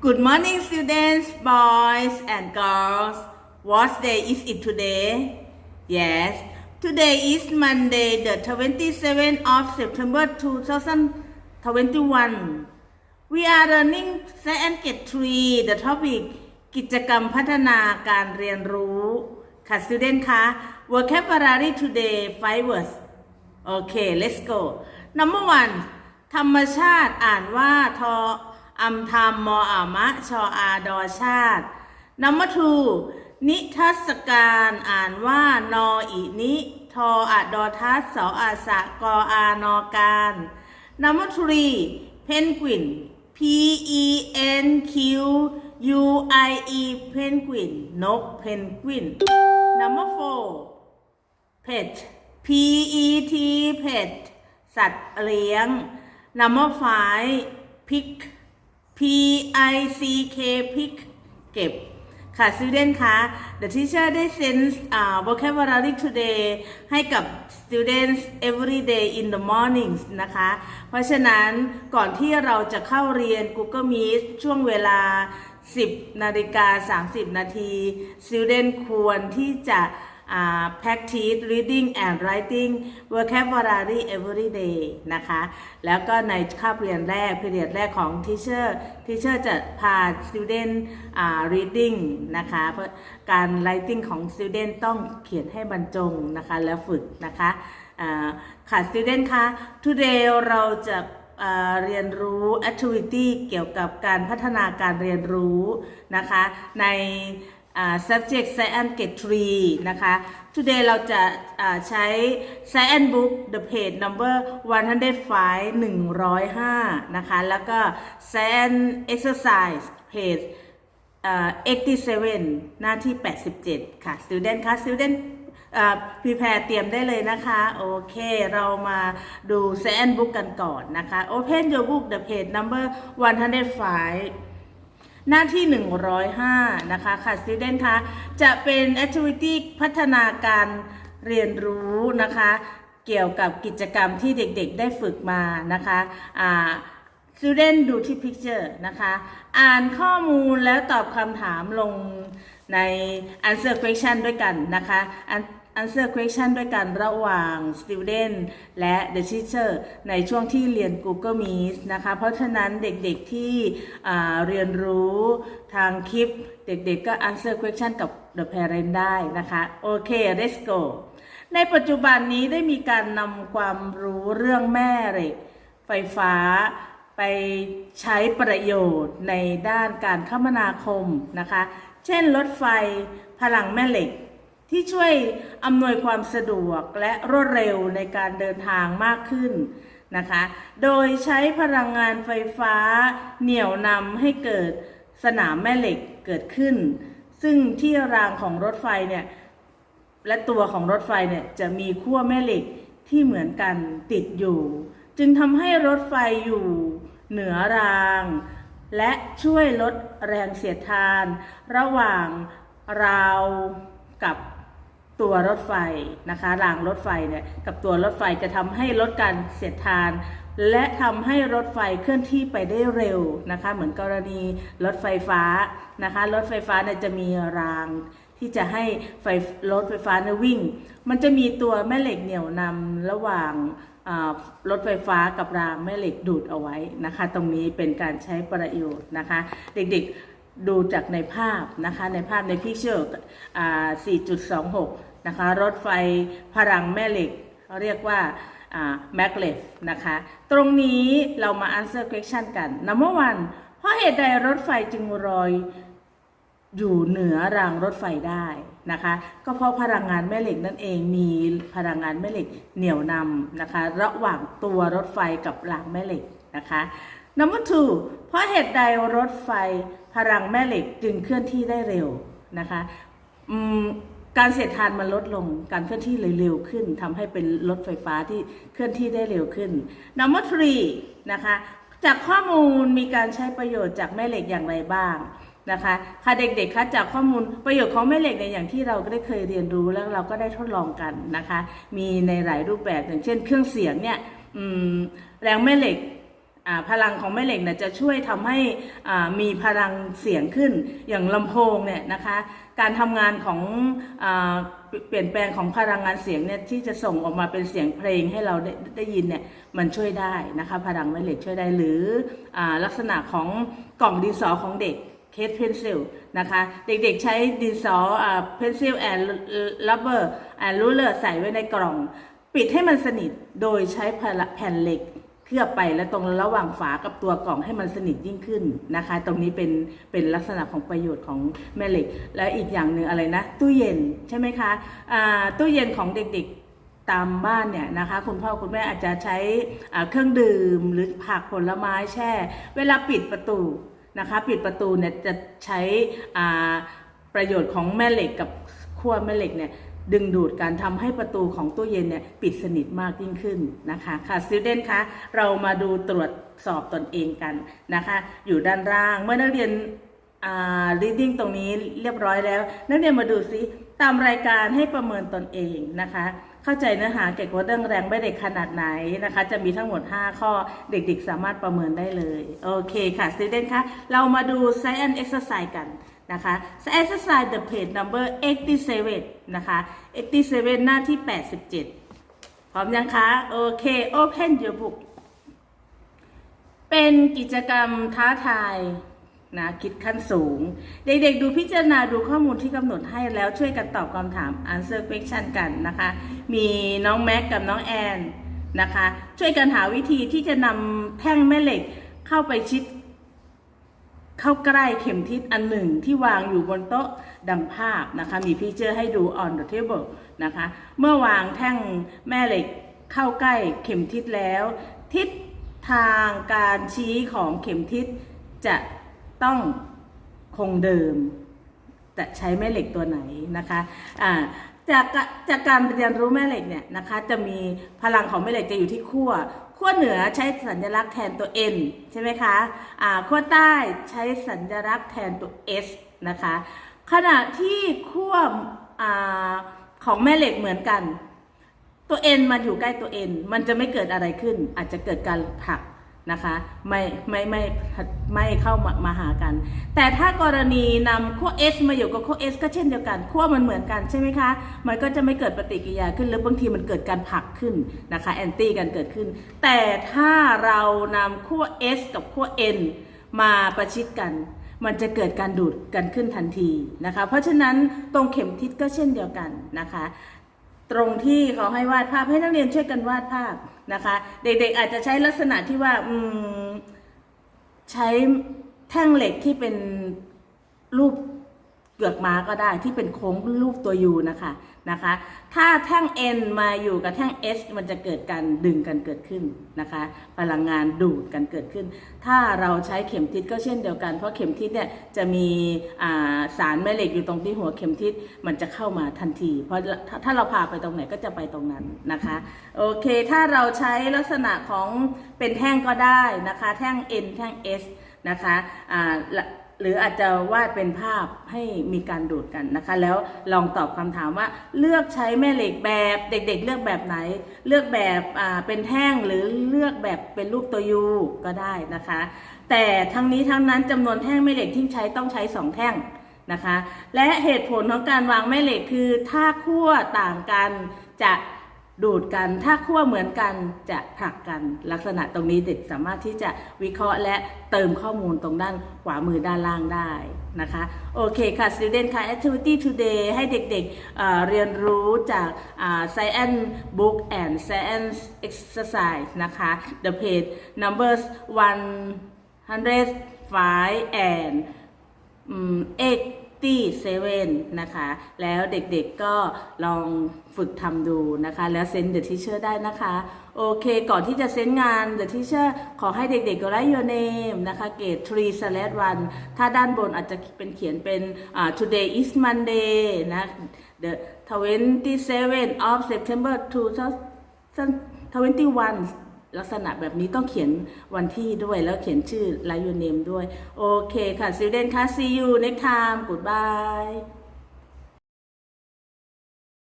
Good morning, students, boys and girls. What day is it today? Yes, today is Monday, the 27th of September 2021. We are learning Science Get 3 the topic กิจกรรมพัฒนาการเรียนรู้ ค่ะ student คะ vocabulary today five words โอเค let's go number one ธรรมชาติอ่านว่าทอ อัมธรรมมออามะ ชออาดอชาติ number two นิทัศการอ่านว่านออินิ ทออาดอทัสสออาสะกออานอการ number three เพนกวิน P E N Q U I E เพนกวินนกเพนกวิน number four pet P E T pet สัตว์เลี้ยง number five pig pick P I C K เก็บค่ะ student คะ the teacher ได้ send uh, vocabulary today ให้กับ students every day in the mornings นะคะ เพราะฉะนั้นก่อนที่เราจะเข้าเรียน Google Meet ช่วงเวลา 10 นาฬิกา 30 นาที student ควรที่จะ อ่า practice reading and writing vocabulary every day นะคะ แล้วก็ในคาบเรียนแรก period แรกของ teacher teacher จะพา student อ่า reading นะคะเพราะการ writing ของ student ต้องเขียนให้บรรจงนะคะ แล้วฝึกนะคะค่ะ student คะ today เราจะเรียนรู้ activity เกี่ยวกับการพัฒนาการเรียนรู้นะคะ ใน subject science get 3นะคะ today เราจะใช้ science book the page number 105 105 นะคะ แล้วก็ science exercise page อ่า87 หน้าที่ 87 ค่ะ student ค่ะ student อ่า prepare เตรียมได้เลยนะคะ โอเค เรามาดู science book กันก่อนนะคะ open your book the page number 105 หน้าที่ 105 นะคะค่ะ student คะจะเป็น activity พัฒนาการเรียนรู้นะคะ เกี่ยวกับกิจกรรมที่เด็กๆได้ฝึกมานะคะอ่า student ดูที่ picture นะคะ อ่านข้อมูลแล้วตอบคำถามลงใน answer question ด้วยกันนะคะ answer question ด้วยกันระหว่าง student และ the teacher ในช่วงที่เรียน Google Meet นะคะ เพราะฉะนั้นเด็กๆที่เรียนรู้ทางคลิป เด็กๆก็ answer question กับ the parent ได้นะคะ โอเค let's go ในปัจจุบันนี้ได้มีการนำความรู้เรื่องแม่เหล็กไฟฟ้าไปใช้ประโยชน์ในด้านการคมนาคมนะคะ เช่นรถไฟพลังแม่เหล็ก ที่ช่วยอำนวยความสะดวกและรวดเร็วในการเดินทางมากขึ้นนะคะ โดยใช้พลังงานไฟฟ้าเหนี่ยวนำให้เกิดสนามแม่เหล็กเกิดขึ้น ซึ่งที่รางของรถไฟเนี่ยและตัวของรถไฟเนี่ยจะมีขั้วแม่เหล็กที่เหมือนกันติดอยู่ จึงทำให้รถไฟอยู่เหนือราง และช่วยลดแรงเสียดทาน ระหว่างราวกับ ตัวรถไฟนะคะรางรถไฟเนี่ยกับตัวรถไฟจะทำให้ลดการเสียดทาน และทำให้รถไฟเคลื่อนที่ไปได้เร็วนะคะ เหมือนกรณีรถไฟฟ้านะคะรถไฟฟ้าเนี่ยจะมีรางที่จะให้ไฟรถไฟฟ้าเนี่ยวิ่ง มันจะมีตัวแม่เหล็กเหนี่ยวนำระหว่างรถไฟฟ้ากับรางแม่เหล็กดูดเอาไว้นะคะ ตรงนี้เป็นการใช้ประโยชน์นะคะ เด็กๆดูจากในภาพนะคะ ในภาพในพิเชอร์อ่า4.26 นะคะ รถไฟพลังแม่เหล็กเขาเรียกว่าแมกเลฟนะคะ ตรงนี้เรามา answer question กัน number one เพราะเหตุใดรถไฟจึงลอยอยู่เหนือรางรถไฟได้นะคะ ก็เพราะพลังงานแม่เหล็กนั่นเองมีพลังงานแม่เหล็กเหนี่ยวนำนะคะ ระหว่างตัวรถไฟกับรางแม่เหล็กนะคะ number two เพราะเหตุใดรถไฟพลังแม่เหล็กจึงเคลื่อนที่ได้เร็วนะคะอืม การเสียดทานมันลดลง การเคลื่อนที่เลยเร็วขึ้นทำให้เป็นรถไฟฟ้าที่เคลื่อนที่ได้เร็วขึ้น number three นะคะ จากข้อมูลมีการใช้ประโยชน์จากแม่เหล็กอย่างไรบ้างนะคะค่ะเด็กๆคะจากข้อมูลประโยชน์ของแม่เหล็กในอย่างที่เราก็ได้เคยเรียนรู้แล้วเราก็ได้ทดลองกันนะคะ มีในหลายรูปแบบอย่างเช่น เครื่องเสียงเนี่ยแรงแม่เหล็ก พลังของแม่เหล็กเนี่ยจะช่วยทำให้มีพลังเสียงขึ้น อย่างลำโพงเนี่ยนะคะการทำงานของอเปลี่ยนแปลงของพลังงานเสียงเนี่ยที่จะส่งออกมาเป็นเสียงเพลงให้เราได้ได้ยินเนี่ยมันช่วยได้นะคะพลังแม่เหล็กช่วยได้หรืออลักษณะของกล่องดินสอของเด็กเคสเพนซิลนะคะเด็กๆใช้ดินสอเพนซิลแอนด์ลับเบอร์แอนด์รูเลอร์ใส่ไว้ในกล่อง ปิดให้มันสนิทโดยใช้แผ่นเหล็ก เคลือบไปและตรงระหว่างฝากับตัวกล่องให้มันสนิทยิ่งขึ้นนะคะ ตรงนี้เป็นเป็นลักษณะของประโยชน์ของแม่เหล็ก และอีกอย่างหนึ่งอะไรนะ ตู้เย็นใช่ไหมคะอ่าตู้เย็นของเด็กๆตามบ้านเนี่ยนะคะ คุณพ่อคุณแม่อาจจะใช้เครื่องดื่มหรือผักผลไม้แช่ เวลาปิดประตูนะคะ ปิดประตูเนี่ยจะใช้ประโยชน์ของแม่เหล็กกับขั้วแม่เหล็กเนี่ย ดึงดูดการทำให้ประตูของตู้เย็นเนี่ยปิดสนิทมากยิ่งขึ้นนะคะค่ะ student คะเรามาดูตรวจสอบตนเองกันนะคะ อยู่ด้านล่างเมื่อนักเรียนอ่า reading ตรงนี้เรียบร้อยแล้ว นักเรียนมาดูซิตามรายการให้ประเมินตนเองนะคะ เข้าใจเนื้อหาเกี่ยวกับเรื่องแรงไม่เด็กขนาดไหนนะคะ จะมีทั้งหมด 5 ข้อเด็กๆ สามารถประเมินได้เลย โอเคค่ะ student คะเรามาดู science exercise กัน นะคะ exercise the page number 87 นะคะ 87 หน้าที่ 87 พร้อมยังคะ โอเค open your book เป็นกิจกรรมท้าทายนะคิดขั้นสูง เด็กๆ ดูพิจารณาดูข้อมูลที่กำหนดให้แล้วช่วยกันตอบคำถาม answer question กันนะคะ มีน้องแม็กกับน้องแอนนะคะ ช่วยกันหาวิธีที่จะนำแท่งแม่เหล็กเข้าไปชิด เข้าใกล้เข็มทิศอันหนึ่งที่วางอยู่บนโต๊ะดังภาพนะคะ มีพิเจอร์ให้ดู on the table นะคะ เมื่อวางแท่งแม่เหล็กเข้าใกล้เข็มทิศแล้ว ทิศทางการชี้ของเข็มทิศจะต้องคงเดิม จะใช้แม่เหล็กตัวไหนนะคะอ่าจากจากการเรียนรู้แม่เหล็กเนี่ยนะคะ จะมีพลังของแม่เหล็กจะอยู่ที่ขั้ว ขั้วเหนือใช้สัญลักษณ์แทนตัว N ใช่ไหมคะอ่าขั้วใต้ใช้สัญลักษณ์แทนตัว S นะคะ ขณะที่ขั้วอ่าของแม่เหล็กเหมือนกัน ตัว N มาอยู่ใกล้ตัว N มันจะไม่เกิดอะไรขึ้น อาจจะเกิดการผัก นะคะไม่ไม่ไม่ไม่เข้ามามาหากัน แต่ถ้ากรณีนำขั้ว S มาอยู่กับขั้ว S ก็เช่นเดียวกันขั้วมันเหมือนกันใช่ไหมคะ มันก็จะไม่เกิดปฏิกิริยาขึ้นหรือบางทีมันเกิดการผลักขึ้นนะคะแอนตี้กันเกิดขึ้น แต่ถ้าเรานำขั้ว S กับขั้ว N มาประชิดกันมันจะเกิดการดูดกันขึ้นทันทีนะคะ เพราะฉะนั้นตรงเข็มทิศก็เช่นเดียวกันนะคะ ตรงที่เขาให้วาดภาพให้นักเรียนช่วยกันวาดภาพ นะคะ เด็กๆอาจจะใช้ลักษณะที่ว่าใช้แท่งเหล็กที่เป็นรูป เกือกม้าก็ได้ที่เป็นโค้งรูปตัวยูนะคะนะคะ ถ้าแท่ง N มาอยู่กับแท่ง S มันจะเกิดการดึงกันเกิดขึ้นนะคะ พลังงานดูดกันเกิดขึ้น ถ้าเราใช้เข็มทิศก็เช่นเดียวกัน เพราะเข็มทิศเนี่ยจะมีสารแม่เหล็กอยู่ตรงที่หัวเข็มทิศมันจะเข้ามาทันที เพราะถ้าเราพาไปตรงไหนก็จะไปตรงนั้นนะคะโอเค ถ้าเราใช้ลักษณะของเป็นแท่งก็ได้นะคะ แท่ง N แท่ง S นะคะอ่าละ หรืออาจจะวาดเป็นภาพให้มีการดูดกันนะคะ แล้วลองตอบคำถามว่าเลือกใช้แม่เหล็กแบบเด็กๆ เลือกแบบไหน เลือกแบบเป็นแท่งหรือเลือกแบบเป็นรูปตัวยูก็ได้นะคะ แต่ทั้งนี้ทั้งนั้นจำนวนแท่งแม่เหล็กที่ใช้ต้องใช้สองแท่งนะคะ และเหตุผลของการวางแม่เหล็กคือถ้าขั้วต่างกันจะ ดูดกัน ถ้าขั้วเหมือนกันจะผลักกัน ลักษณะตรงนี้เด็กสามารถที่จะวิเคราะห์และเติมข้อมูลตรงด้านขวามือด้านล่างได้นะคะ โอเคค่ะ student ค่ะ activity today ให้เด็กๆเเรียนรู้จาก science book and science exercise นะคะ the page numbers 105 and เตี้เซเว่นนะคะ แล้วเด็กๆก็ลองฝึกทำดูนะคะ แล้วเซ็นเด e t ท e เชอร์ได้นะคะ โอเค ก่อนที่จะเซ็นงานเด e t ท e เชอร์ขอให้เด็กๆก็ไล your name นะคะ เกรด3 slash 1ถ้าด้านบนอาจจะเป็นเขียนเป็นอ่า today is Monday นะ the 27 of September 2021 ลักษณะแบบนี้ต้องเขียนวันที่ด้วยแล้วเขียนชื่อไล your name ด้วย โอเคค่ะซิลเดนค่ะ see you next time goodbye